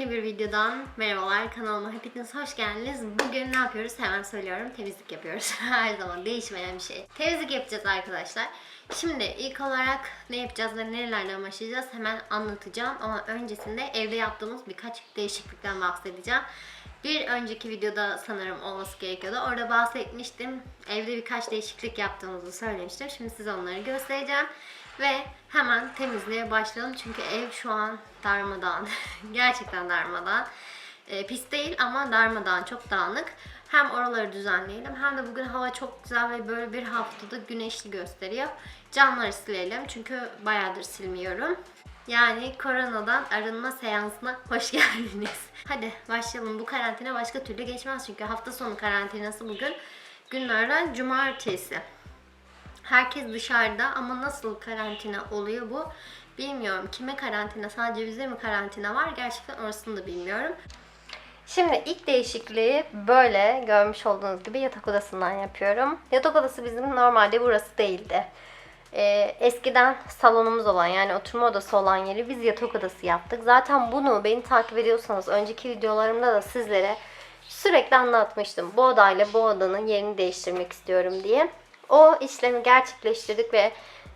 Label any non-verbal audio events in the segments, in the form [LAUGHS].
Yeni bir videodan merhabalar. Kanalıma hepiniz hoş geldiniz. Bugün ne yapıyoruz? Hemen söylüyorum. Temizlik yapıyoruz. [LAUGHS] Her zaman değişmeyen bir şey. Temizlik yapacağız arkadaşlar. Şimdi ilk olarak ne yapacağız ve nerelerden başlayacağız hemen anlatacağım. Ama öncesinde evde yaptığımız birkaç değişiklikten bahsedeceğim. Bir önceki videoda sanırım olması gerekiyordu. Orada bahsetmiştim. Evde birkaç değişiklik yaptığımızı söylemiştim. Şimdi size onları göstereceğim. Ve hemen temizliğe başlayalım. Çünkü ev şu an darmadağın. [LAUGHS] Gerçekten darmadağın. E, pis değil ama darmadağın çok dağınık. Hem oraları düzenleyelim hem de bugün hava çok güzel ve böyle bir haftada güneşli gösteriyor. Camları silelim çünkü bayağıdır silmiyorum. Yani koronadan arınma seansına hoş [LAUGHS] geldiniz. Hadi başlayalım. Bu karantina başka türlü geçmez çünkü hafta sonu karantinası bugün. Günlerden cumartesi. Herkes dışarıda ama nasıl karantina oluyor bu bilmiyorum. Kime karantina sadece bize mi karantina var gerçekten orasını da bilmiyorum. Şimdi ilk değişikliği böyle görmüş olduğunuz gibi yatak odasından yapıyorum. Yatak odası bizim normalde burası değildi. Ee, eskiden salonumuz olan yani oturma odası olan yeri biz yatak odası yaptık. Zaten bunu beni takip ediyorsanız önceki videolarımda da sizlere sürekli anlatmıştım. Bu odayla bu odanın yerini değiştirmek istiyorum diye. O işlemi gerçekleştirdik ve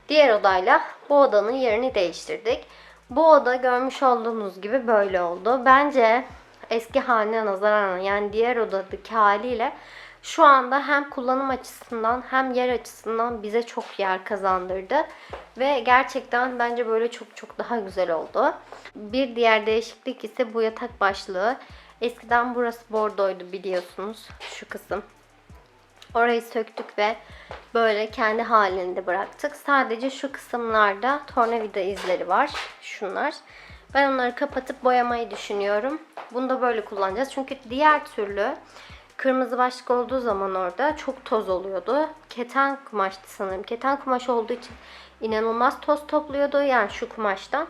diğer odayla bu odanın yerini değiştirdik. Bu oda görmüş olduğunuz gibi böyle oldu. Bence eski haline nazaran yani diğer odadaki haliyle şu anda hem kullanım açısından hem yer açısından bize çok yer kazandırdı. Ve gerçekten bence böyle çok çok daha güzel oldu. Bir diğer değişiklik ise bu yatak başlığı. Eskiden burası bordoydu biliyorsunuz şu kısım. Orayı söktük ve böyle kendi halinde bıraktık. Sadece şu kısımlarda tornavida izleri var. Şunlar. Ben onları kapatıp boyamayı düşünüyorum. Bunu da böyle kullanacağız. Çünkü diğer türlü kırmızı başlık olduğu zaman orada çok toz oluyordu. Keten kumaştı sanırım. Keten kumaş olduğu için inanılmaz toz topluyordu. Yani şu kumaştan.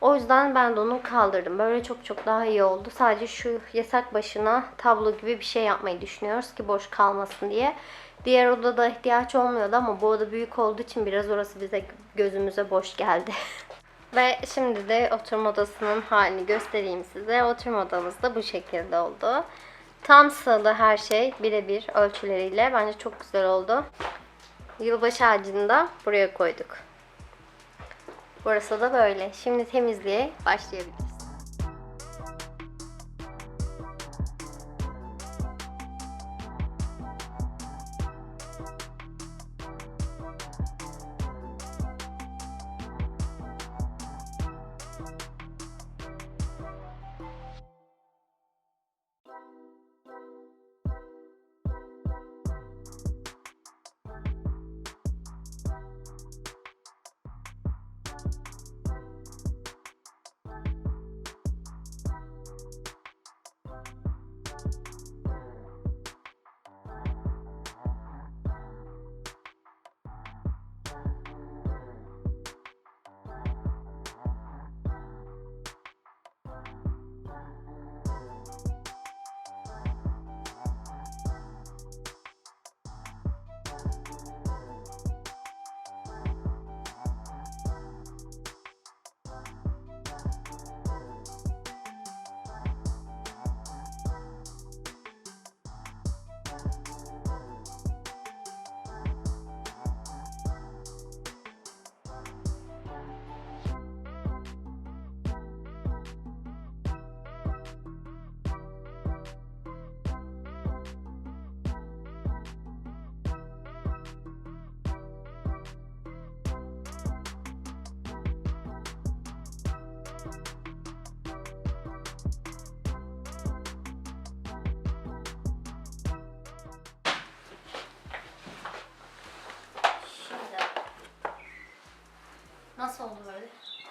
O yüzden ben de onu kaldırdım. Böyle çok çok daha iyi oldu. Sadece şu yasak başına tablo gibi bir şey yapmayı düşünüyoruz ki boş kalmasın diye. Diğer odada ihtiyaç olmuyordu ama bu oda büyük olduğu için biraz orası bize gözümüze boş geldi. [LAUGHS] Ve şimdi de oturma odasının halini göstereyim size. Oturma odamız da bu şekilde oldu. Tam sığlı her şey birebir ölçüleriyle. Bence çok güzel oldu. Yılbaşı ağacını da buraya koyduk. Burası da böyle. Şimdi temizliğe başlayabiliriz.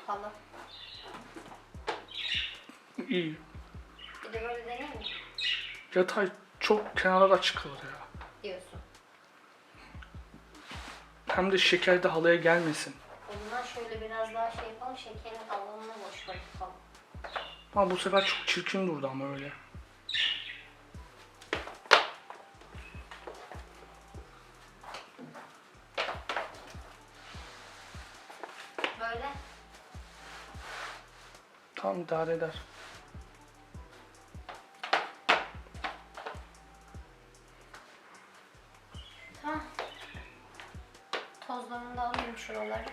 Halı. İyi. Bir de böyle deneyim mi Yatay çok kenara da çıkılır ya. diyorsun? Hem de şeker de halıya gelmesin. O zaman şöyle biraz daha şey yapalım. Şekerin alanını boş bırakalım. Ama bu sefer çok çirkin durdu ama öyle. Tamam idare eder. Tamam. Tozlarını da alayım şuraları.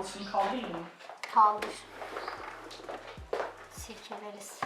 Halısını kaldırayım mı? Kaldır. Sirkeleriz.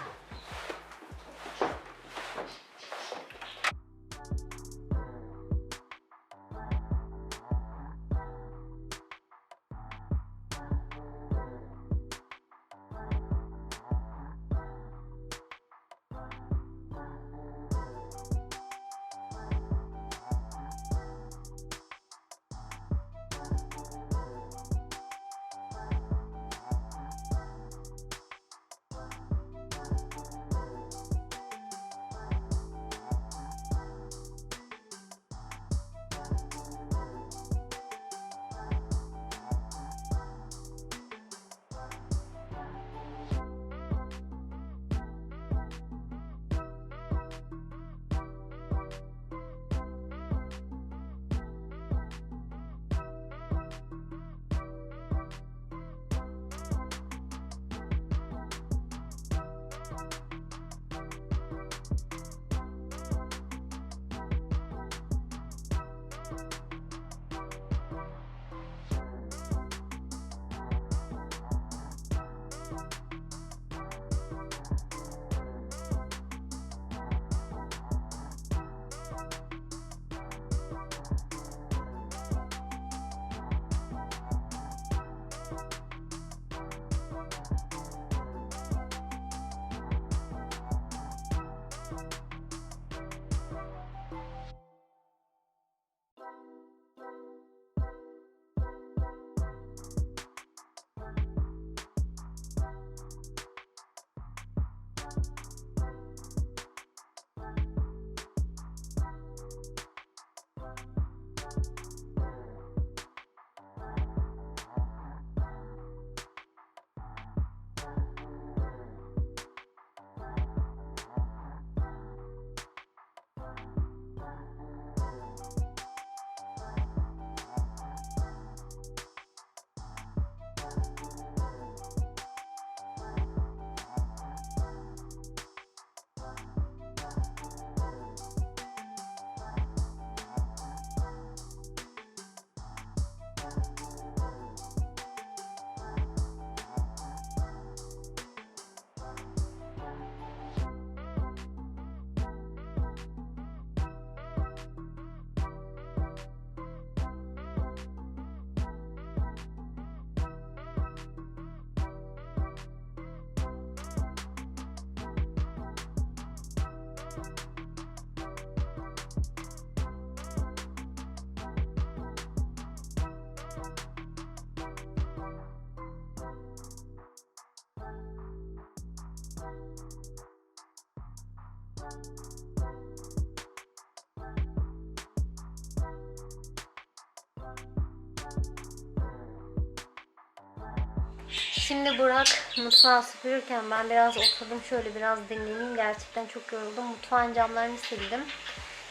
Şimdi Burak mutfağı süpürürken ben biraz oturdum şöyle biraz dinleneyim. Gerçekten çok yoruldum. Mutfağın camlarını sildim.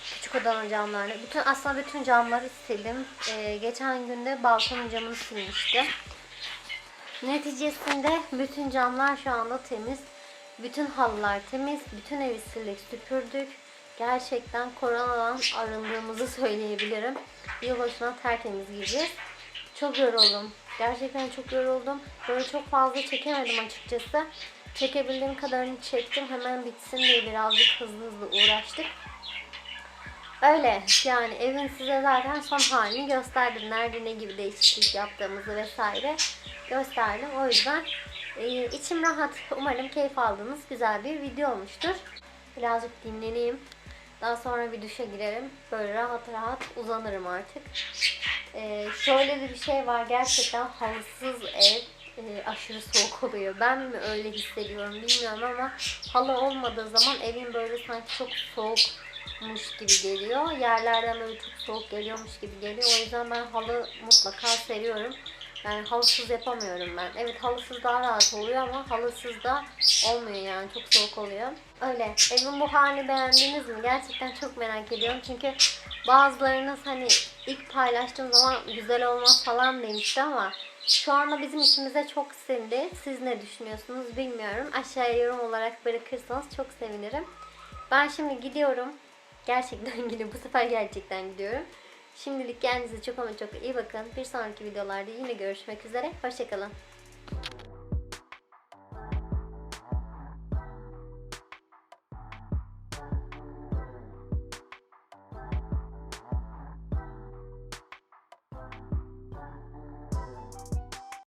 Küçük odanın camlarını. Bütün aslında bütün camları sildim. Ee, geçen günde balkonun camını silmişti. Neticesinde bütün camlar şu anda temiz. Bütün halılar temiz. Bütün evi sildik, süpürdük. Gerçekten koronadan arındığımızı söyleyebilirim. Yılbaşına tertemiz gireceğiz. Çok yoruldum. Gerçekten çok yoruldum. Böyle çok fazla çekemedim açıkçası. Çekebildiğim kadarını çektim. Hemen bitsin diye birazcık hızlı hızlı uğraştık. Öyle yani evin size zaten son halini gösterdim. Nerede ne gibi değişiklik yaptığımızı vesaire gösterdim. O yüzden e, içim rahat. Umarım keyif aldığınız güzel bir video olmuştur. Birazcık dinleneyim. Daha sonra bir duşa girerim. Böyle rahat rahat uzanırım artık. E, şöyle de bir şey var. Gerçekten halısız ev e, aşırı soğuk oluyor. Ben mi öyle hissediyorum bilmiyorum ama halı olmadığı zaman evin böyle sanki çok soğukmuş gibi geliyor. Yerlerden böyle çok soğuk geliyormuş gibi geliyor. O yüzden ben halı mutlaka seviyorum. Yani halısız yapamıyorum ben. Evet halısız daha rahat oluyor ama halısız da olmuyor yani çok soğuk oluyor. Öyle. Evin bu halini beğendiniz mi? Gerçekten çok merak ediyorum. Çünkü bazılarınız hani ilk paylaştığım zaman güzel olmaz falan demişti ama şu anda bizim içimize çok sindi. Siz ne düşünüyorsunuz bilmiyorum. Aşağıya yorum olarak bırakırsanız çok sevinirim. Ben şimdi gidiyorum. Gerçekten [LAUGHS] gidiyorum. Bu sefer gerçekten gidiyorum. Şimdilik kendinize çok ama çok iyi bakın. Bir sonraki videolarda yine görüşmek üzere. Hoşçakalın.